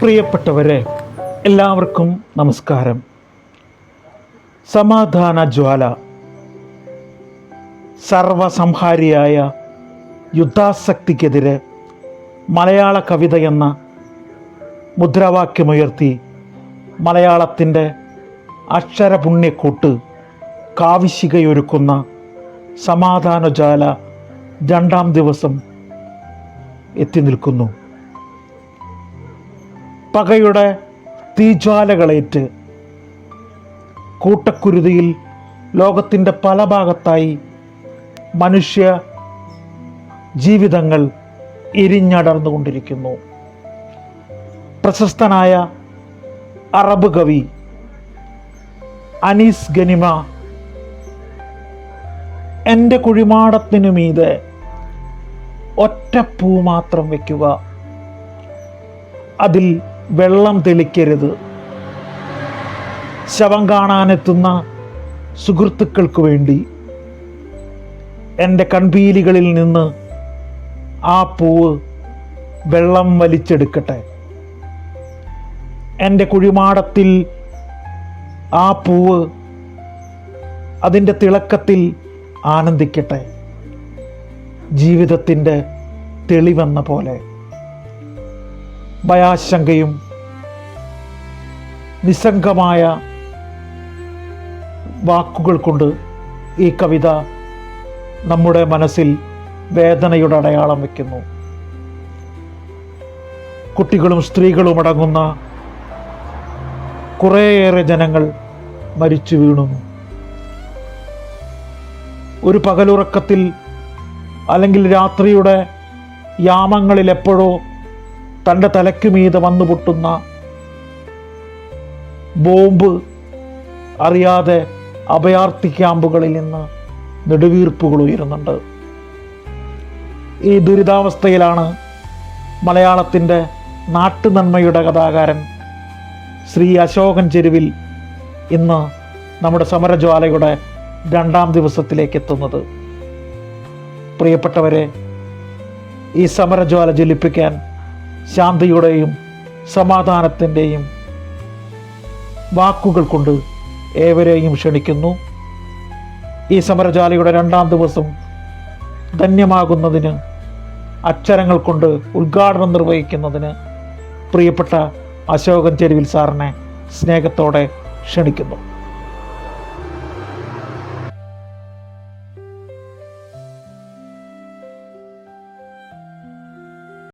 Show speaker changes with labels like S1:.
S1: പ്രിയപ്പെട്ടവരെ എല്ലാവർക്കും നമസ്കാരം. സമാധാന ജ്വാല. സർവസംഹാരിയായ യുദ്ധാസക്തിക്കെതിരെ മലയാള കവിത എന്ന മുദ്രാവാക്യമുയർത്തി മലയാളത്തിന്റെ അക്ഷരപുണ്യക്കൂട്ട് കാവിശികയൊരുക്കുന്ന സമാധാനജ്വാല രണ്ടാം ദിവസം എത്തി നിൽക്കുന്നു. പകയുടെ തീജ്വാലകളേറ്റ് കൂട്ടക്കുരുതിയിൽ ലോകത്തിന്റെ പല ഭാഗത്തായി മനുഷ്യ ജീവിതങ്ങൾ എരിഞ്ഞടർന്നുകൊണ്ടിരിക്കുന്നു പ്രശസ്തനായ അറബ് കവി അനീസ് ഗനിമ എന്റെ കുഴിമാടത്തിനു മീതെ ഒറ്റപ്പൂ മാത്രം വയ്ക്കുക അതിൽ വെള്ളം തെളിക്കരുത്. ശവം കാണാനെത്തുന്ന സുഹൃത്തുക്കൾക്ക് വേണ്ടി എന്റെ കൺപീലികളിൽ നിന്ന് ആ പൂവ് വെള്ളം വലിച്ചെടുക്കട്ടെ. എന്റെ കുഴിമാടത്തിൽ ആ പൂവ് അതിന്റെ തിളക്കത്തിൽ ആനന്ദിക്കട്ടെ. ജീവിതത്തിന്റെ തെളിവെന്ന പോലെ ഭയാശങ്കയും നിസ്സംഗമായ വാക്കുകൾ കൊണ്ട് ഈ കവിത നമ്മുടെ മനസ്സിൽ വേദനയുടെ അടയാളം വയ്ക്കുന്നു. കുട്ടികളും സ്ത്രീകളും അടങ്ങുന്ന കുറേയേറെ ജനങ്ങൾ മരിച്ചു വീണുന്നു ഒരു പകലുറക്കത്തിൽ അല്ലെങ്കിൽ രാത്രിയുടെ യാമങ്ങളിൽ എപ്പോഴോ തന്റെ തലയ്ക്കുമീത് വന്നു പൊട്ടുന്ന ബോംബ് അറിയാതെ അഭയാർത്ഥി ക്യാമ്പുകളിൽ നിന്ന് നെടുവീർപ്പുകൾ ഉയരുന്നുണ്ട്. ഈ ദുരിതാവസ്ഥയിലാണ് മലയാളത്തിന്റെ നാട്ടുനന്മയുടെ കഥാകാരൻ ശ്രീ അശോകൻ ചെരുവിൽ ഇന്ന് നമ്മുടെ സമരജ്വാലയുടെ രണ്ടാം ദിവസത്തിലേക്ക് എത്തുന്നത്. പ്രിയപ്പെട്ടവരെ ഈ സമരജ്വാല ജ്വലിപ്പിക്കാൻ ശാന്തിയുടെയും സമാധാനത്തിന്റെയും വാക്കുകൾ കൊണ്ട് ഏവരെയും ക്ഷണിക്കുന്നു. ഈ സമരജാലയുടെ രണ്ടാം ദിവസം ധന്യമാകുന്നതിന് അക്ഷരങ്ങൾ കൊണ്ട് ഉദ്ഘാടനം നിർവഹിക്കുന്നതിന് പ്രിയപ്പെട്ട അശോകൻ ചെരുവിൽ സാറിനെ സ്നേഹത്തോടെ ക്ഷണിക്കുന്നു.